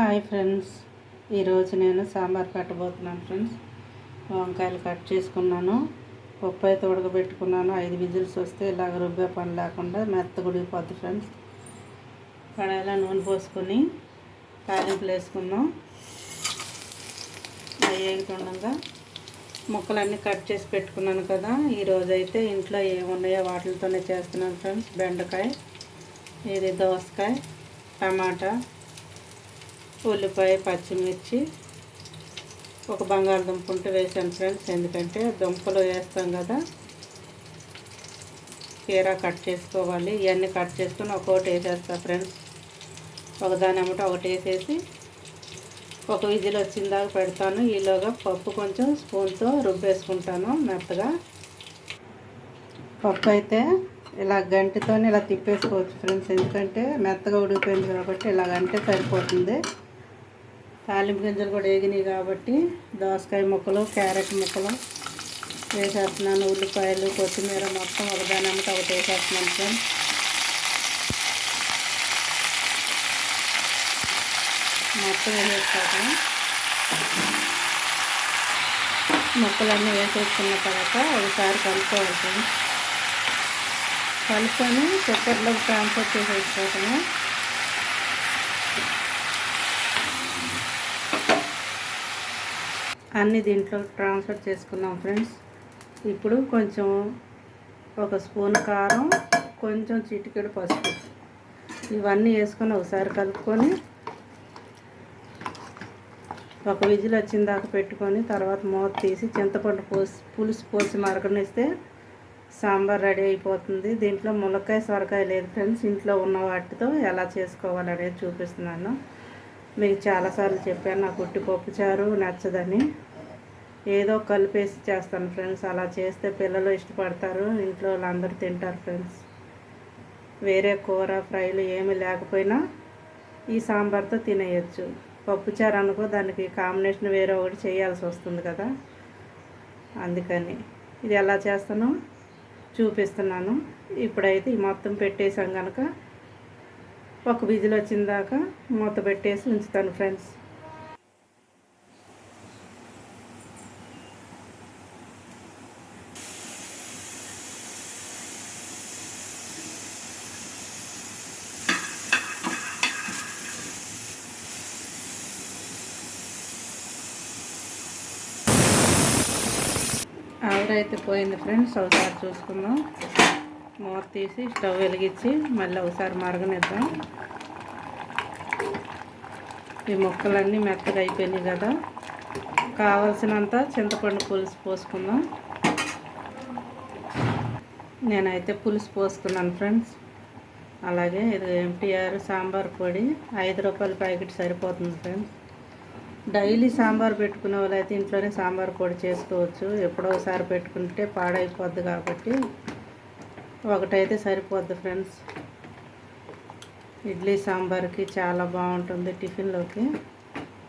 Hi friends. ఈరోజు నేను సాంబార్ పెట్టబోతున్నాను ఫ్రెండ్స్. వంకాయలు కట్ చేసుకున్నాను. పప్పు అయితే ఉడకబెట్టుకున్నాను ఐదు విజిల్స్ వస్తే ఇలాగ రుబ్బే పని లేకుండా మెత్తగుడిగిపోద్ది ఫ్రెండ్స్. కడాయిలో నూనె పోసుకొని తాలింపులు వేసుకుందాం. అవి వేగుతుండగా ముక్కలన్నీ కట్ చేసి పెట్టుకున్నాను కదా. ఈరోజు అయితే ఇంట్లో ఏమున్నాయో వాటితోనే చేస్తున్నాను ఫ్రెండ్స్. బెండకాయ ఇది దోసకాయ టమాటా ఉల్లిపాయ పచ్చిమిర్చి ఒక బంగాళదుంప ఉంటే వేసాను ఫ్రెండ్స్. ఎందుకంటే దుంపలు వేస్తాం కదా కీరా కట్ చేసుకోవాలి. ఇవన్నీ కట్ చేసుకుని ఒక్కొక్కటి వేసేస్తా ఫ్రెండ్స్. ఒకదాని అమ్మట ఒకటి వేసేసి ఒక విజిల్ వచ్చిందాక పెడతాను. ఈలోగా పప్పు కొంచెం స్పూన్తో రుబ్బేసుకుంటాను మెత్తగా. పప్పు అయితే ఇలా గంటితో ఇలా తిప్పేసుకోవచ్చు ఫ్రెండ్స్. ఎందుకంటే మెత్తగా ఉడికిపోయింది కాబట్టి ఇలా గంటే సరిపోతుంది. తాలింపు గింజలు కూడా వేగినాయి కాబట్టి దోసకాయ ముక్కలు క్యారెట్ ముక్కలు వేసేస్తున్నాను. ఉల్లిపాయలు కొత్తిమీర మొత్తం ఒకదాని అమ్మట ఒకటి వేసేస్తున్నాను సార్ మొత్తం వేసేస్తాను ముక్కలన్నీ వేసేసుకున్న తర్వాత ఒకసారి కలుపుకోవాలి ఫ్రెండ్స్. కలుపుకొని కుక్కర్లోకి ట్రాన్స్ఫర్ చేసేసుకోవటము అన్నీ దీంట్లో ట్రాన్స్ఫర్ చేసుకున్నాం ఫ్రెండ్స్. ఇప్పుడు కొంచెం ఒక స్పూన్ కారం కొంచెం చిటికెడు పసుపు. ఇవన్నీ వేసుకొని ఒకసారి కలుపుకొని ఒక విజిల్ వచ్చిన దాకా పెట్టుకొని తర్వాత మూత తీసి చింతపండు పోసి పులుసు పోసి మరకనిస్తే సాంబార్ రెడీ అయిపోతుంది. దీంట్లో ములక్కాయ సొరకాయ లేదు ఫ్రెండ్స్. ఇంట్లో ఉన్న వాటితో ఎలా చేసుకోవాలనేది చూపిస్తున్నాను. మీకు చాలాసార్లు చెప్పాను నాకు ఉట్టిపప్పు చారు నచ్చదని. ఏదో కలిపేసి చేస్తాను ఫ్రెండ్స్ అలా చేస్తే పిల్లలు ఇష్టపడతారు ఇంట్లో వాళ్ళందరూ తింటారు ఫ్రెండ్స్. వేరే కూర ఫ్రైలు ఏమి లేకపోయినా ఈ సాంబార్తో తినేయచ్చు. పప్పుచారు అనుకో దానికి కాంబినేషన్ వేరే ఒకటి చేయాల్సి వస్తుంది కదా. అందుకని ఇది ఎలా చేస్తానో చూపిస్తున్నాను. ఇప్పుడైతే ఈ మొత్తం పెట్టేసాం కనుక ఒక విజిల్ వచ్చిన దాకా మూత పెట్టేసి ఉంచుతాను ఫ్రెండ్స్ ఆవిరైతే పోయింది ఫ్రెండ్స్ ఒకసారి చూసుకుందాం. మూత తీసి స్టవ్ వెలిగించి మళ్ళీ ఒకసారి మరగనిద్దాం. ఈ ముక్కలన్నీ మెత్తగా అయిపోయినాయి కదా. కావలసినంత చింతపండు పులుసు పోసుకుందాం. నేనైతే పులుసు పోసుకున్నాను ఫ్రెండ్స్. అలాగే ఇది ఎంటీఆర్ సాంబార్ పొడి ఐదు రూపాయల ప్యాకెట్ సరిపోతుంది ఫ్రెండ్స్. డైలీ సాంబార్ పెట్టుకునే వాళ్ళైతే ఇంట్లోనే సాంబార్ పొడి చేసుకోవచ్చు. ఎప్పుడోసారి పెట్టుకుంటే పాడైపోద్ది కాబట్టి ఒకటైతే సరిపోద్ది ఫ్రెండ్స్. ఇడ్లీ సాంబార్కి చాలా బాగుంటుంది టిఫిన్లోకి.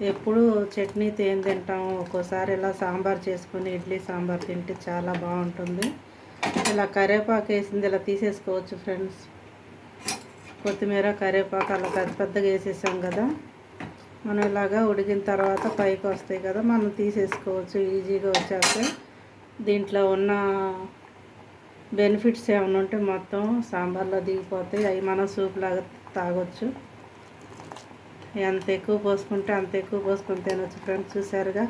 ఎప్పుడు చట్నీ ఏం తింటాము ఒక్కోసారి ఇలా సాంబార్ చేసుకుని ఇడ్లీ సాంబార్ తింటే చాలా బాగుంటుంది. ఇలా కరివేపాకు వేసింది ఇలా తీసేసుకోవచ్చు ఫ్రెండ్స్. కొత్తిమీర కరివేపాకు అలా పెద్ద పెద్దగా వేసేసాం కదా. మనం ఇలాగా ఉడికిన తర్వాత పైకి వస్తాయి కదా మనం తీసేసుకోవచ్చు ఈజీగా వచ్చాక దీంట్లో ఉన్న బెనిఫిట్స్ ఏమైనా ఉంటే మొత్తం సాంబార్లో దిగిపోతాయి. అవి మనం సూప్ లాగా తాగొచ్చు. ఎంత ఎక్కువ పోసుకుంటే అంత ఎక్కువ పోసుకొని తినొచ్చు ఫ్రెండ్స్. చూసారుగా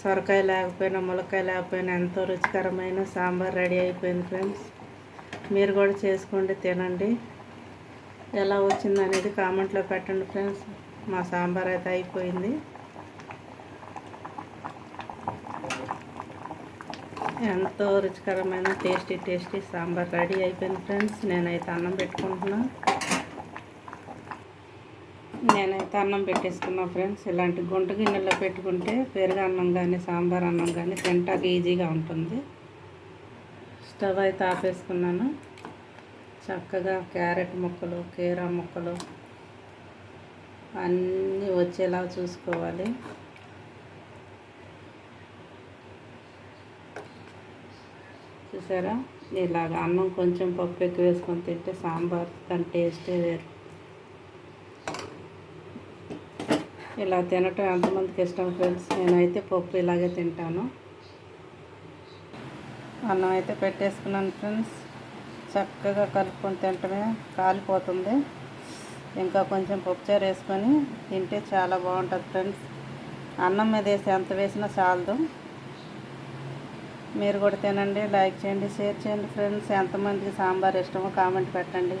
సొరకాయ లేకపోయినా ములక్కాయ లేకపోయినా ఎంతో రుచికరమైన సాంబార్ రెడీ అయిపోయింది ఫ్రెండ్స్. మీరు కూడా చేసుకోండి తినండి. ఎలా వచ్చింది అనేది కామెంట్లో పెట్టండి ఫ్రెండ్స్. మా సాంబార్ అయితే అయిపోయింది. ఎంతో రుచికరమైన టేస్టీ టేస్టీ సాంబార్ రెడీ అయిపోయింది ఫ్రెండ్స్. నేనైతే అన్నం పెట్టుకుంటున్నా. నేనైతే అన్నం పెట్టేసుకున్నా ఫ్రెండ్స్. ఇలాంటి గుంట గిన్నెలో పెట్టుకుంటే పెరుగు అన్నం కానీ సాంబార్ అన్నం కానీ తింటాకి ఈజీగా ఉంటుంది. స్టవ్ అయితే ఆపేసుకున్నాను. చక్కగా క్యారెట్ ముక్కలు కీరా ముక్కలు అన్నీ వచ్చేలా చూసుకోవాలి. చూసారా? ఇలాగ అన్నం కొంచెం పప్పు ఎక్కువ వేసుకొని తింటే సాంబార్ దాని టేస్టే వేరు. ఇలా తినటం ఎంతమందికి ఇష్టం ఫ్రెండ్స్? నేనైతే పప్పు ఇలాగే తింటాను. అన్నం అయితే పెట్టేసుకున్నాను ఫ్రెండ్స్. చక్కగా కలుపుకొని తింటమే కాలిపోతుంది. ఇంకా కొంచెం పప్పుచారు వేసుకొని తింటే చాలా బాగుంటుంది ఫ్రెండ్స్. అన్నం మీద వేసి ఎంత వేసినా చాలదు. మీరు కూడా తినండి లైక్ చేయండి షేర్ చేయండి ఫ్రెండ్స్. ఎంతమందికి సాంబార్ ఇష్టమో కామెంట్ పెట్టండి.